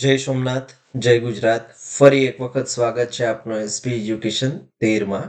જય સોમનાથ, જય ગુજરાત. ફરી એક વખત સ્વાગત છે આપનો એસપી એજ્યુકેશન તેરમાં.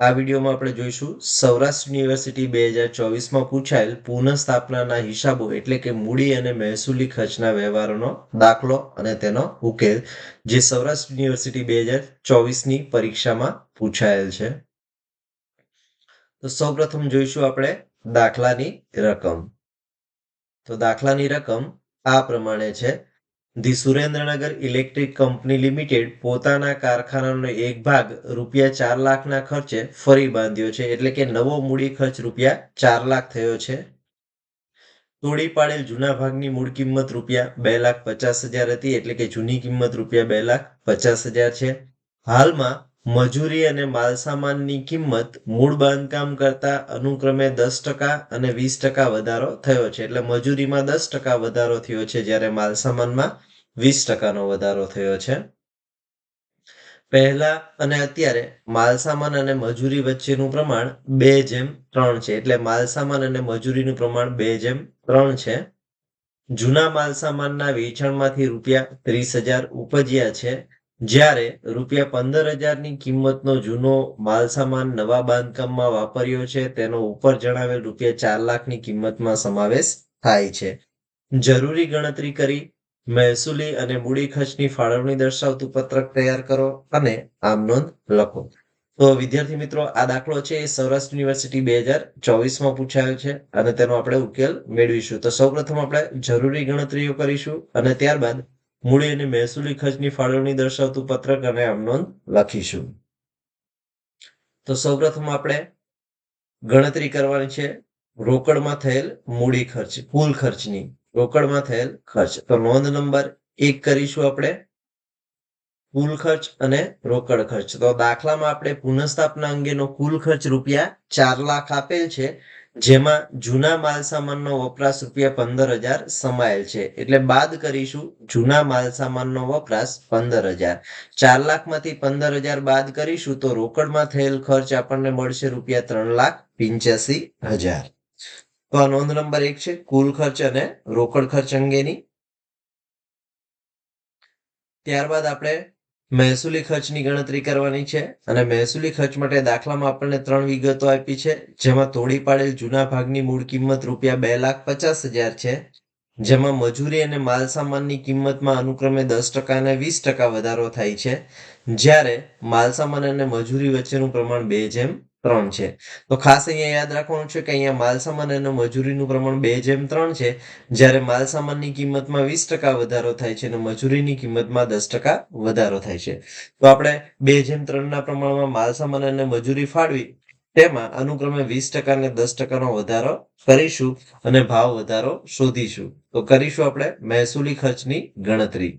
આ વિડીયોમાં આપણે જોઈશું, સૌરાષ્ટ્ર યુનિવર્સિટી બે હજાર ચોવીસમાં પૂછાયેલ પુનઃસ્થાપનાના હિસાબો એટલે કે મૂડી અને મહેસૂલી ખર્ચના વ્યવહારોનો દાખલો અને તેનો ઉકેલ, જે સૌરાષ્ટ્ર યુનિવર્સિટી બે હજાર ચોવીસની પરીક્ષામાં પૂછાયેલ છે. તો સૌપ્રથમ જોઈશું આપણે દાખલાની રકમ. તો દાખલાની રકમ આ પ્રમાણે છે. The Surendranagar electric company limited પોતાના કારખાનાનો એક ભાગ રૂપિયા ચાર લાખના ખર્ચે ફરી બાંધ્યો છે. એટલે કે નવો મૂડી ખર્ચ રૂપિયા ચાર લાખ થયો છે. તોડી પાડેલ જૂના ભાગની મૂળ કિંમત રૂપિયા બે લાખ પચાસ હજાર હતી. એટલે કે જૂની કિંમત રૂપિયા બે લાખ પચાસ હજાર છે. હાલમાં મજૂરી અને માલસામાનની કિંમત મૂળ બાંધકામ કરતા અનુક્રમે દસ ટકા અને વીસ ટકા વધારો થયો છે. એટલે મજૂરીમાં દસ ટકા વધારો થયો છે જ્યારે માલસામાનમાં વીસ ટકાનો વધારો થયો છે. પહેલા અને અત્યારે માલસામાન અને મજૂરી વચ્ચેનું પ્રમાણ બે જેમ ત્રણ છે. એટલે માલસામાન અને મજૂરીનું પ્રમાણ બે જેમ ત્રણ છે. જૂના માલસામાનના વેચાણમાંથી રૂપિયા ત્રીસ હજાર ઉપજ્યા છે. જ્યારે રૂપિયા પંદર હજારની કિંમતનો જૂનો માલસામાન નવા બાંધકામમાં વાપર્યો છે, તેનો ઉપર જણાવેલ રૂપિયા ચાર લાખની કિંમતમાં સમાવેશ થાય છે. જરૂરી ગણતરી કરી મહેસૂલી અને મૂડી ખર્ચની ફાળવણી દર્શાવતું પત્રક તૈયાર કરો અને આમ નોંધ લખો. તો વિદ્યાર્થી મિત્રો, આ દાખલો છે એ સૌરાષ્ટ્ર યુનિવર્સિટી બે હજાર ચોવીસમાં પૂછાયો છે અને તેનો આપણે ઉકેલ મેળવીશું. તો સૌપ્રથમ આપણે જરૂરી ગણતરીઓ કરીશું અને ત્યારબાદ મૂડી અને મહેસૂલી ખર્ચની ફાળવણી દર્શાવતું પત્રક અને આમ નોંધ લખીશું. તો સૌપ્રથમ આપણે ગણતરી કરવાની છે રોકડમાં થયેલ મૂડી ખર્ચ, કુલ ખર્ચની. રોકડમાં થયેલ ખર્ચ. તો નોંધ નંબર એક કરીશું આપણે. કુલ ખર્ચ અને રોકડ ખર્ચ. તો દાખલામાં આપણે પુનઃસ્થાપના અંગેનો કુલ ખર્ચ રૂપિયા ચાર લાખ આપેલ છે, જેમાં જૂના માલસામાનનો વપરાશ રૂપિયા પંદર હજાર સમાયેલ છે. એટલે બાદ કરીશું જૂના માલસામાનનો વપરાશ પંદર હજાર. ચાર લાખમાંથી પંદર હજાર બાદ કરીશું તો રોકડમાં થયેલ ખર્ચ આપણને મળશે રૂપિયા ત્રણ લાખ પિંચ્યાસી હજાર. તો આ નોંધ નંબર એક છે, કુલ ખર્ચ અને રોકડ ખર્ચ અંગેની. ત્યારબાદ આપણે મહેસૂલી ખર્ચની ગણતરી કરવાની છે અને મહેસૂલી ખર્ચ માટે દાખલામાં આપણને ત્રણ વિગતો આપી છે. જેમાં તોડી પાડેલ જૂના ભાગની મૂળ કિંમત રૂપિયા બે લાખ પચાસ હજાર છે. જેમાં મજૂરી અને માલસામાનની કિંમતમાં અનુક્રમે દસ ટકા અને વીસ ટકા વધારો થાય છે. જ્યારે માલસામાન અને મજૂરી વચ્ચેનું પ્રમાણ બે જેમ ત્રણ છે. તો ખાસ અહીંયા યાદ રાખવાનું છે કે અહીંયા માલસામાન અને મજૂરીનું પ્રમાણ બે જેમ ત્રણ છે. જ્યારે માલસામાનની કિંમતમાં વીસ ટકા વધારો થાય છે અને મજૂરીની કિંમતમાં દસ ટકા વધારો થાય છે. તો આપણે બે જેમ ત્રણના પ્રમાણમાં માલસામાન અને મજૂરી ફાળવી, તેમાં અનુક્રમે વીસ ટકા અને દસ ટકાનો વધારો કરીશું અને ભાવ વધારો શોધીશું. તો કરીશું આપણે મહેસૂલી ખર્ચની ગણતરી.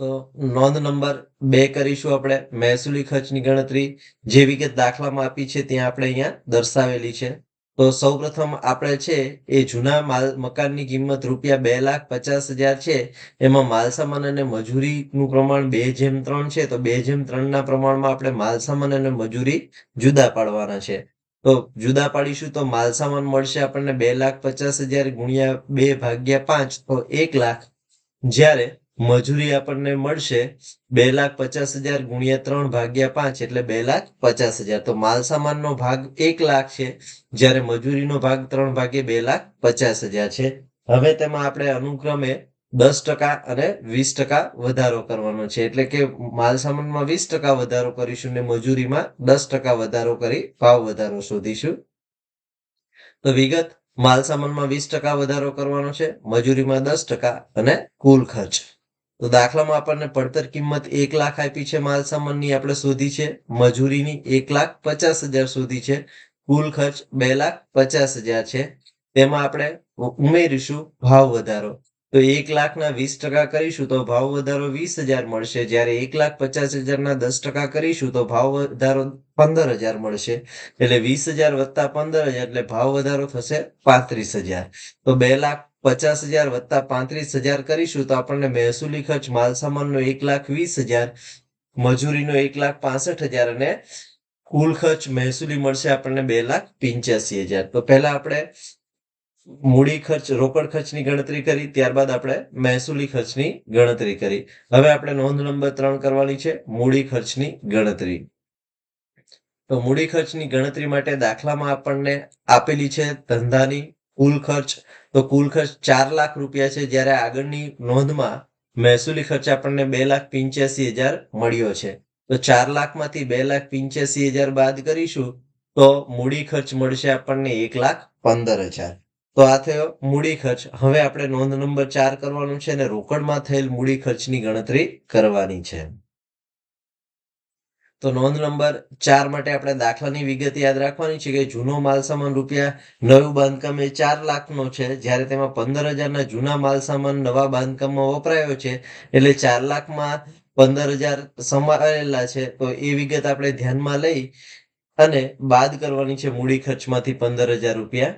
તો નોંધ નંબર બે કરીશું આપણે. મહેસૂલી ખર્ચની ગણતરી જે વિગત દાખલામાં આપી છે ત્યાં આપણે અહીંયા દર્શાવેલી છે. તો સૌપ્રથમ આપણે છે એ જૂના માલ મકાનની કિંમત રૂપિયા બે લાખ પચાસ હજાર છે. એમાં માલસામાન અને મજૂરીનું પ્રમાણ બે જેમ ત્રણ છે. તો બે જેમ ત્રણના પ્રમાણમાં આપણે માલસામાન અને મજૂરી જુદા પાડવાના છે. તો જુદા પાડીશું તો માલસામાન મળશે આપણને બે લાખ પચાસ હજાર ગુણ્યા બે ભાગ્યા પાંચ. તો એક લાખ. જ્યારે મજૂરી આપણને મળશે બે લાખ પચાસ હજાર ગુણ્યા ત્રણ ભાગ્યા પાંચ એટલે બે લાખ પચાસ હજાર. તો માલસામાનનો ભાગ એક લાખ છે. જ્યારે મજૂરીનો ભાગ ત્રણ ભાગે બે લાખ પચાસ હજાર છે. હવે તેમાં આપણે અનુક્રમે દસ ટકા અને વીસ ટકા વધારો કરવાનો છે. એટલે કે માલસામાનમાં વીસ ટકા વધારો કરીશું ને મજૂરીમાં દસ ટકા વધારો કરી ભાવ વધારો શોધીશું. તો વિગત માલસામાનમાં વીસ ટકા વધારો કરવાનો છે, મજૂરીમાં દસ ટકા અને કુલ ખર્ચ. તો દાખલામાં આપણને પડતર કિંમત એક લાખ આપી છે માલસામાનની આપણે શોધી છે. મજૂરીની એક લાખ પચાસ હજાર શોધી છે. કુલ ખર્ચ બે લાખ પચાસ હજાર છે. તેમાં આપણે ઉમેરીશું ભાવ વધારો. તો એક લાખના વીસ ટકા કરીશું તો ભાવ વધારો વીસ હજાર મળશે. જ્યારે એક લાખ પચાસ હજારના દસ ટકા કરીશું તો ભાવ વધારો પંદર હજાર મળશે. એટલે વીસ હજાર વત્તા પંદર હજાર એટલે ભાવ વધારો થશે પાંત્રીસ હજાર. તો બે લાખ પચાસ હજાર વત્તા પાંત્રીસ હજાર કરીશું તો આપણને મહેસૂલી ખર્ચ માલસામાનનો એક લાખ વીસ હજાર, મજૂરીનો એક લાખ પાસઠ હજાર અને કુલ ખર્ચ મહેસૂલી મળશે આપણને બે લાખ પિંચ્યાસી હજાર. તો પહેલા આપણે મૂડી ખર્ચ, રોકડ ખર્ચની ગણતરી કરી, ત્યારબાદ આપણે મહેસૂલી ખર્ચની ગણતરી કરી. હવે આપણે નોંધ નંબર ત્રણ કરવાની છે, મૂડી ખર્ચની ગણતરી. તો મૂડી ખર્ચની ગણતરી માટે દાખલામાં આપણને આપેલી છે ધંધાની કુલ ખર્ચ તો કુલ ખર્ચ ચાર લાખ રૂપિયા છે, જ્યારે આગળની નોંધમાં મહેસૂલી ખર્ચ આપણને બે લાખ પિંચ્યાસી હજાર મળ્યો છે. તો ચાર લાખમાંથી બે લાખ પિંચ્યાસી હજાર બાદ કરીશું, તો મૂડી ખર્ચ મળશે આપણને એક લાખ પંદર હજાર. તો આ થયો મૂડી ખર્ચ. હવે આપણે નોંધ નંબર ચાર કરવાનું છે અને રોકડમાં થયેલ મૂડી ખર્ચની ગણતરી કરવાની છે. તો નોંધ નંબર ચાર માટે આપણે દાખલાની વિગત યાદ રાખવાની છે કે જૂનો માલસામાન રૂપિયા નવું બાંધકામ એ ચાર લાખનો છે. જ્યારે તેમાં પંદર હજારના જૂના માલસામાન નવા બાંધકામમાં વપરાયો છે, એટલે ચાર લાખમાં પંદર હજાર સમાયેલા છે. તો એ વિગત આપણે ધ્યાનમાં લઈ અને બાદ કરવાની છે મૂડી ખર્ચમાંથી પંદર હજાર રૂપિયા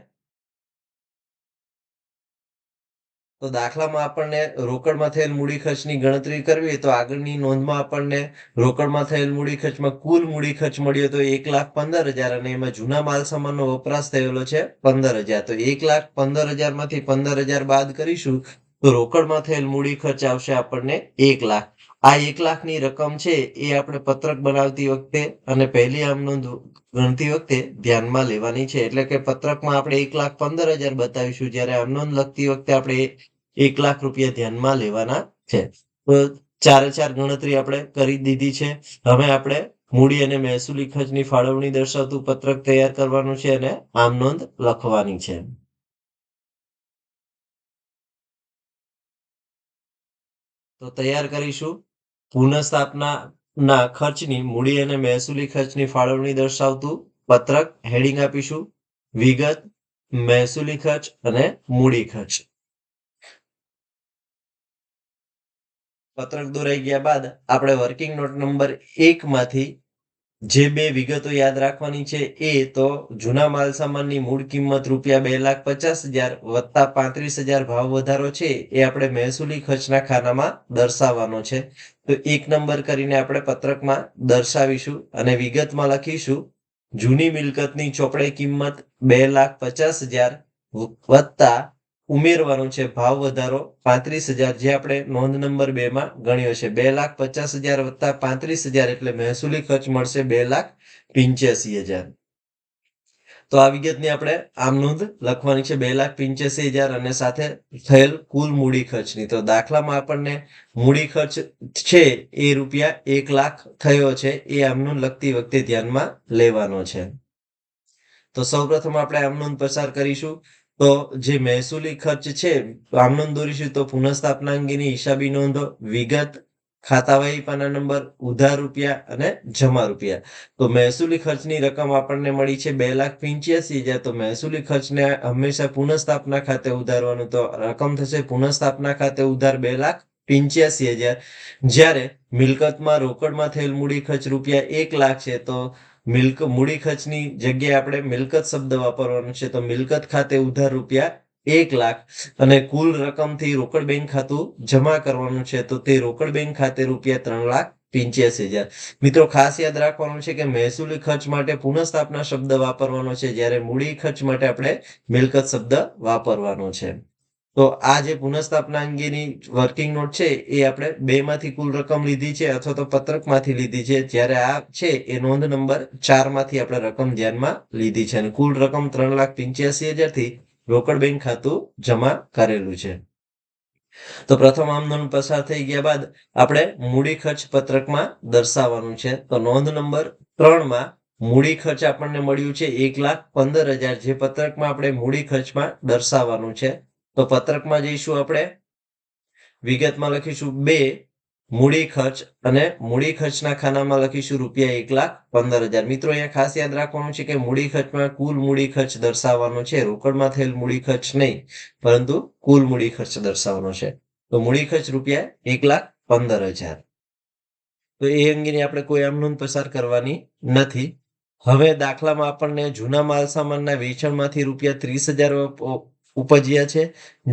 તો દાખલામાં આપણને રોકડમાં થયેલ મૂડી ખર્ચની ગણતરી કરવી તો આગળની નોંધમાં આપણને રોકડમાં થયેલ મૂડી ખર્ચમાં કુલ મૂડી ખર્ચ મળ્યો તો એક લાખ પંદર હજાર અને એમાં જૂના માલ સામાનનો વપરાશ થયેલો છે પંદર હજાર. તો એક લાખ પંદર હજારમાંથી પંદર હજાર બાદ કરીશું તો રોકડમાં થયેલ મૂડી ખર્ચ આવશે આપણને એક લાખ. આ એક લાખની રકમ છે એ આપણે પત્રક બનાવતી વખતે અને પહેલી આમ નોંધ ગણતી વખતે ધ્યાનમાં લેવાની છે. એટલે કે પત્રકમાં આપણે એક લાખ પંદર હજાર બતાવીશું જ્યારે આમ નોંધ લખતી વખતે આપણે એક લાખ રૂપિયા ધ્યાનમાં લેવાના છે. તો ચારે ચાર ગણતરી આપણે કરી દીધી છે. હવે આપણે મૂડી અને મહેસૂલી ખર્ચની ફાળવણી દર્શાવતું પત્રક તૈયાર કરવાનું છે અને આમ નોંધ લખવાની છે. તો તૈયાર કરીશું. પુનઃસ્થાપના ના ખર્ચની, મૂડી અને મહેસૂલી ખર્ચની ફાળવણી દર્શાવતું પત્રક હેડિંગ આપીશું. વિગત, મહેસૂલી ખર્ચ અને મૂડી ખર્ચ. પત્રક દોરાઈ ગયા બાદ આપણે વર્કિંગ નોટ નંબર એક માંથી જે બે વિગતો યાદ રાખવાની છે એ તો જૂના માલ સામાનની મૂળ કિંમત રૂપિયા બે લાખ પચાસ હજાર વત્તા પાંત્રીસ હજાર ભાવ વધારો છે એ આપણે મહેસૂલી ખર્ચના ખાનામાં દર્શાવવાનો છે. તો એક નંબર કરીને આપણે પત્રકમાં દર્શાવીશું અને વિગતમાં લખીશું. જૂની મિલકતની ચોપડે કિંમત બે લાખ પચાસ હજાર વત્તા ઉમેરવાનો છે ભાવ વધારો પાંત્રીસ હજાર જે આપણે નોંધ નંબર બે માં ગણ્યો છે. બે લાખ પચાસ હજાર વત્તા પાંત્રીસ હજાર એટલે મહેસૂલી ખર્ચ મળશે બે લાખ પિંચ્યાસી હજાર. તો આ વિગતની આપણે આમ નોંધ લખવાની છે બે લાખ પિંચ્યાસી હજાર અને સાથે થયેલ કુલ મૂડી ખર્ચની. તો દાખલામાં આપણને મૂડી ખર્ચ છે એ રૂપિયા એક લાખ થયો છે, એ આમનું લખતી વખતે ધ્યાનમાં લેવાનો છે. તો સૌપ્રથમ આપણે આમ નોંધ પસાર કરીશું. તો જે મહેસૂલી ખર્ચ છે, આમ નોંધ દોરીશું તો પુનઃસ્થાપના અંગેની હિસાબી નોંધો, વિગત ખાતાવાહી પાના નંબર, ઉધાર રૂપિયા અને જમા રૂપિયા. તો મહેસૂલી ખર્ચની રકમ આપણને મળી છે બે લાખ પિંચ્યાસી હજાર. તો મહેસૂલી ખર્ચને હંમેશા પુનઃસ્થાપના ખાતે ઉધારવાનું. તો રકમ થશે પુનઃસ્થાપના ખાતે ઉધાર બે લાખ પિંચ્યાસી હજાર. જ્યારે મિલકતમાં, રોકડમાં થયેલ મૂડી ખર્ચ રૂપિયા એક લાખ છે, તો મિલક, મૂડી ખર્ચની જગ્યાએ આપણે મિલકત શબ્દ વાપરવાનો છે. તો મિલકત ખાતે ઉધાર રૂપિયા એક લાખ. અને કુલ રકમથી રોકડ બેંક ખાતું જમા કરવાનું છે, તો તે રોકડ બેંક ખાતે રૂપિયા ત્રણ લાખ પિંચ્યાસી હજાર. મિત્રો, ખાસ યાદ રાખવાનું છે કે મહેસૂલી ખર્ચ માટે પુનઃસ્થાપના શબ્દ વાપરવાનો છે. જ્યારે મૂડી ખર્ચ માટે આપણે મિલકત શબ્દ વાપરવાનો છે. તો આ જે પુનઃસ્થાપના અંગેની વર્કિંગ નોટ છે, એ આપણે બે માંથી કુલ રકમ લીધી છે અથવા તો પત્રકમાંથી લીધી છે. જ્યારે આ છે, એ નોંધ નંબર ચારમાંથી આપણે રકમ ધ્યાનમાં લીધી છે. અને કુલ રકમ ત્રણ લાખ પિંચ્યાસી હજારથી રોકડ બેંક ખાતું જમા કરેલું છે. તો પ્રથમ આમદન પસાર થઈ ગયા બાદ આપણે મૂડી ખર્ચ પત્રકમાં દર્શાવવાનું છે. તો નોંધ નંબર ત્રણમાં મૂડી ખર્ચ આપણને મળ્યું છે એક લાખ પંદર હજાર, જે પત્રકમાં આપણે મૂડી ખર્ચમાં દર્શાવવાનું છે. તો પત્રકમાં જઈશું આપણે. વિગતમાં લખીશું બે મૂડી ખર્ચ અને મૂડી ખર્ચના ખાનામાં લખીશું રૂપિયા એક લાખ પંદર હજાર. મિત્રો, અહીંયા ખાસ યાદ રાખવાનું છે કે મૂડી ખર્ચમાં કુલ મૂડી ખર્ચ દર્શાવવાનો છે. રોકડમાં થયેલ મૂડી ખર્ચ નહીં, પરંતુ કુલ મૂડી ખર્ચ દર્શાવવાનો છે. તો મૂડી ખર્ચ રૂપિયા એક લાખ પંદર હજાર. તો એ અંગેની આપણે કોઈ આમ નોંધ પસાર કરવાની નથી. હવે દાખલામાં આપણને જૂના માલ સામાનના વેચાણમાંથી રૂપિયા ત્રીસ હજાર ઉપજ્યા છે.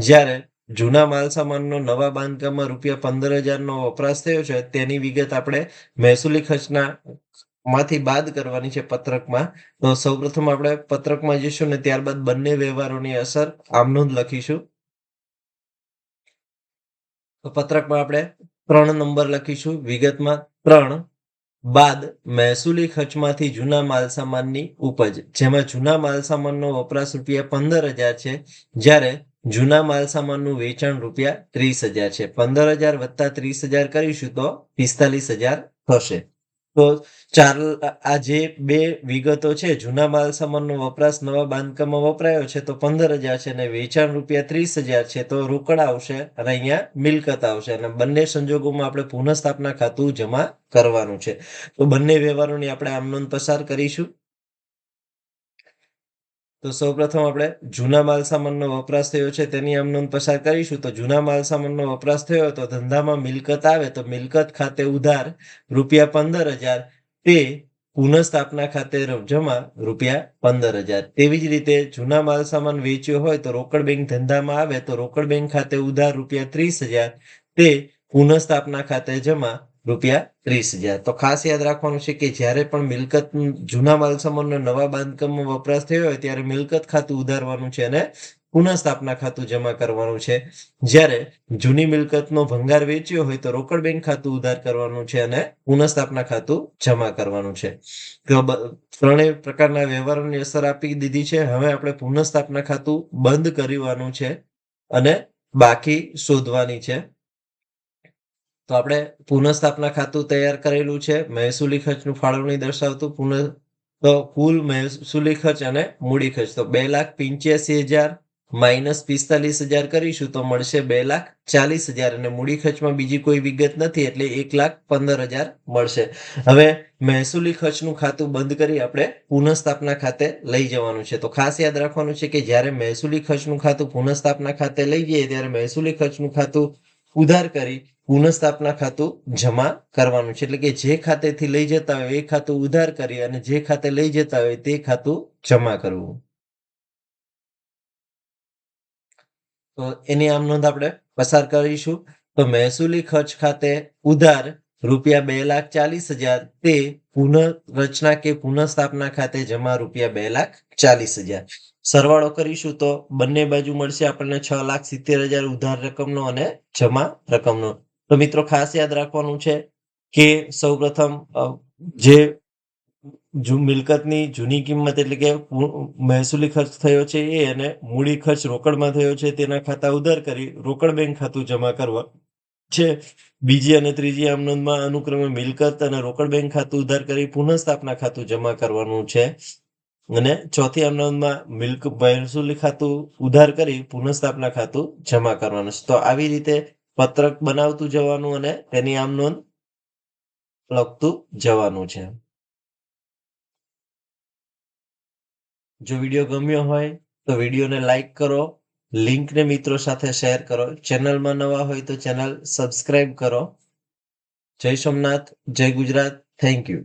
જ્યારે જૂના માલ સામાનનો નવા બાંધકામમાં રૂપિયા પંદર હજારનો વપરાશ થયો છે, તેની વિગત આપણે મહેસૂલી ખર્ચના માંથી બાદ કરવાની છે પત્રકમાં. તો સૌપ્રથમ આપણે પત્રકમાં જઈશું ને ત્યારબાદ બંને વ્યવહારોની અસર આમનોંધ લખીશું. તો પત્રકમાં આપણે ત્રણ નંબર લખીશું વિગતમાં. ત્રણ, બાદ મહેસૂલી ખર્ચમાંથી જૂના માલસામાનની ઉપજ. જેમાં જૂના માલસામાનનો વપરાશ રૂપિયા પંદર હજાર છે, જ્યારે જૂના માલસામાનનું વેચાણ રૂપિયા ત્રીસ હજાર છે. પંદર હજાર વત્તા ત્રીસ હજાર કરીશું તો પિસ્તાલીસ હજાર થશે. તો ચાર, આ જે બે વિગતો છે, જૂના માલસામાનનો વપરાશ નવા બાંધકામમાં વપરાયો છે, તો પંદર હજાર છે અને વેચાણ રૂપિયા ત્રીસ હજાર છે, તો રોકડ આવશે અને અહીંયા મિલકત આવશે અને બંને સંજોગોમાં આપણે પુનઃસ્થાપના ખાતું જમા કરવાનું છે. તો બંને વ્યવહારોની આપણે આમ નોંધ પસાર કરીશું. તો સૌપ્રથમ આપણે જૂના માલસામાનનો વપરાશ થયો છે, તેની આમ પસાર કરીશું. તો જૂના માલસામાનનો વપરાશ થયો તો ધંધામાં મિલકત આવે તો મિલકત ખાતે ઉધાર રૂપિયા પંદર હજાર, તે પુનઃસ્થાપના ખાતે જમા રૂપિયા પંદર હજાર. તેવી જ રીતે જૂના માલસામાન વેચ્યો હોય તો રોકડ બેંક ધંધામાં આવે તો રોકડ બેંક ખાતે ઉધાર રૂપિયા ત્રીસ હજાર, તે પુનઃસ્થાપના ખાતે જમા રૂપિયા ત્રીસ હજાર. તો ખાસ યાદ રાખવાનું છે કે જ્યારે પણ મિલકત જૂના માલસામાનનો નવા બાંધકામમાં વપરાશ થયો હોય ત્યારે મિલકત ખાતું ઉધારવાનું છે અને પુનઃસ્થાપના ખાતું જમા કરવાનું છે. જ્યારે જૂની મિલકતનો ભંગાર વેચ્યો હોય તો રોકડ બેંક ખાતું ઉધાર કરવાનું છે અને પુનઃસ્થાપના ખાતું જમા કરવાનું છે. તો ત્રણેય પ્રકારના વ્યવહારોની અસર આપી દીધી છે. હવે આપણે પુનઃસ્થાપના ખાતું બંધ કરવાનું છે અને બાકી શોધવાની છે. તો આપણે પુનઃસ્થાપના ખાતું તૈયાર કરેલું છે. મહેસૂલી ખર્ચનું ફાળવણી દર્શાવતું પુનઃ, તો કુલ મહેસૂલી ખર્ચ અને મૂડી ખર્ચ. તો બે લાખ પંચ્યાસી હજાર માઇનસ પિસ્તાલીસ હજાર કરીશું તો મળશે બે લાખ ચાલીસ હજાર. અને મૂડી ખર્ચમાં બીજી કોઈ વિગત નથી, એટલે એક લાખ પંદર હજાર મળશે. હવે મહેસૂલી ખર્ચનું ખાતું બંધ કરી આપણે પુનઃસ્થાપના ખાતે લઈ જવાનું છે. તો ખાસ યાદ રાખવાનું છે કે જ્યારે મહેસૂલી ખર્ચનું ખાતું પુનઃસ્થાપના ખાતે લઈ જઈએ, ત્યારે મહેસૂલી ખર્ચનું ખાતું ઉધાર કરી પુનઃસ્થાપના ખાતું જમા કરવાનું છે. એટલે કે જે ખાતેથી લઈ જતા હોય એ ખાતું ઉધાર કરી અને જે ખાતે લઈ જતા હોય તે ખાતું જમા કરવું. તો એની આમ નોંધ આપણે પસાર કરીશું. તો મહેસૂલી ખર્ચ ખાતે ઉધાર રૂપિયા બે લાખ ચાલીસ હજાર તે પુનઃરચના કે પુનઃસ્થાપના ખાતે જમા રૂપિયા બે લાખ ચાલીસ હજાર. સરવાળો કરીશું તો બંને બાજુ મળશે આપણને છ લાખ સિત્તેર હજાર ઉધાર રકમનો અને જમા રકમનો. તો મિત્રો ખાસ યાદ રાખવાનું છે કે સૌપ્રથમ જે મિલકતની જૂની કિંમત એટલે કે મહેસૂલી ખર્ચ થયો છે એ અને મૂડી ખર્ચ રોકડમાં થયો છે તેના ખાતા ઉધાર કરી રોકડ બેંક ખાતું જમા કરવા છે. બીજી અને ત્રીજી આમનોંધમાં અનુક્રમે મિલકત અને રોકડ બેંક ખાતું ઉધાર કરી પુનઃસ્થાપના ખાતું જમા કરવાનું છે. અને ચોથી આમનોંધમાં મિલ્ક, મહેસૂલી ખાતું ઉધાર કરી પુનઃસ્થાપના ખાતું જમા કરવાનું છે. તો આવી રીતે પત્રક બનાવતું જવાનું અને તેની આમ નોંધ લખતું જવાનું છે. જો વીડિયો ગમ્યો હોય તો વિડીયોને લાઈક કરો, લિંકને મિત્રો સાથે શેર કરો. ચેનલમાં નવા હોય તો ચેનલ સબસ્ક્રાઇબ કરો. જય સોમનાથ, જય ગુજરાત. Thank you.